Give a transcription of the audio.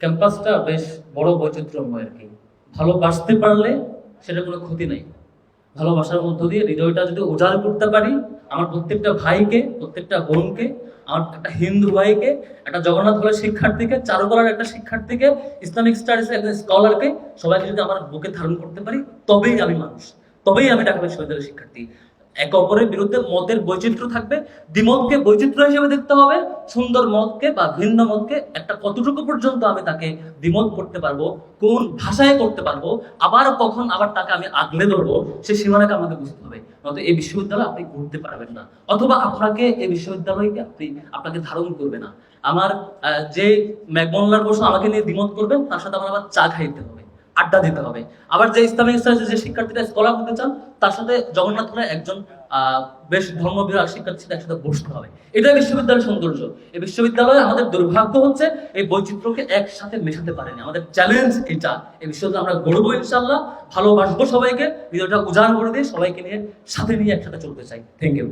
ক্যাম্পাসটা বেশ বড় বৈচিত্র্যময় আর কি। ভালোবাসতে পারলে সেটা কোনো ক্ষতি নেই। ভালোবাসার মধ্য দিয়ে হৃদয়টা যদি উজাড় করতে পারি, আমার প্রত্যেকটা ভাইকে, প্রত্যেকটা বোনকে, আমার একটা হিন্দু ভাইকে, একটা জগন্নাথ কলেজ শিক্ষার্থীকে, চারুকলার একটা শিক্ষার্থীকে, ইসলামিক স্টাডিজের একটা স্কলারকে সবাইকে যদি আমার বুকে ধারণ করতে পারি, তবেই আমি মানুষ। তবেই আমি ঢাকা বিশ্ববিদ্যালয়ের শিক্ষার্থী। একে অপরের বিরুদ্ধে মতের বৈচিত্র্য থাকবে। দ্বিমতকে বৈচিত্র্য হিসেবে দেখতে হবে। সুন্দর মতকে বা ভিন্ন মতকে একটা কতটুকু পর্যন্ত আমি তাকে দ্বিমত করতে পারব, কোন ভাষায় করতে পারব, আবার কখন আবার তাকে আমি আগলে ধরবো, সে সীমানাকে আমাকে বুঝতে হবে। নয়তো এই বিশ্ববিদ্যালয় আপনি ঘুরতে পারবেন না। অথবা আপনাকে এই বিশ্ববিদ্যালয়কে আপনি, আপনাকে ধারণ করবে না। আমার যে ম্যাকমোল্লার বসে আমাকে নিয়ে দ্বিমত করবেন, তার সাথে আমার আবার চা খাইতে হবে। আড্ডা দিতে হবে। আবার যে ইসলামিক স্টাডিজে যে শিক্ষার্থীরা স্কলার হতে চান, তার সাথে জগন্নাথপুরে একজন বেশ ধর্মবিরাগ শিক্ষার্থীর সাথে একসাথে বসতে হবে। এটাই বিশ্ববিদ্যালয়ের সৌন্দর্য। এই বিশ্ববিদ্যালয়ে আমাদের দুর্ভাগ্য হচ্ছে, এই বৈচিত্র্যকে একসাথে মেশাতে পারেনি। আমাদের চ্যালেঞ্জ এটা। এই বিশ্ববিদ্যালয় আমরা গড়বো ইনশাল্লাহ ভালোবাসবো সবাইকে। ভিডিওটা উজাড় করে দিয়ে সবাইকে নিয়ে, সাথে নিয়ে একসাথে চলতে চাই। Thank you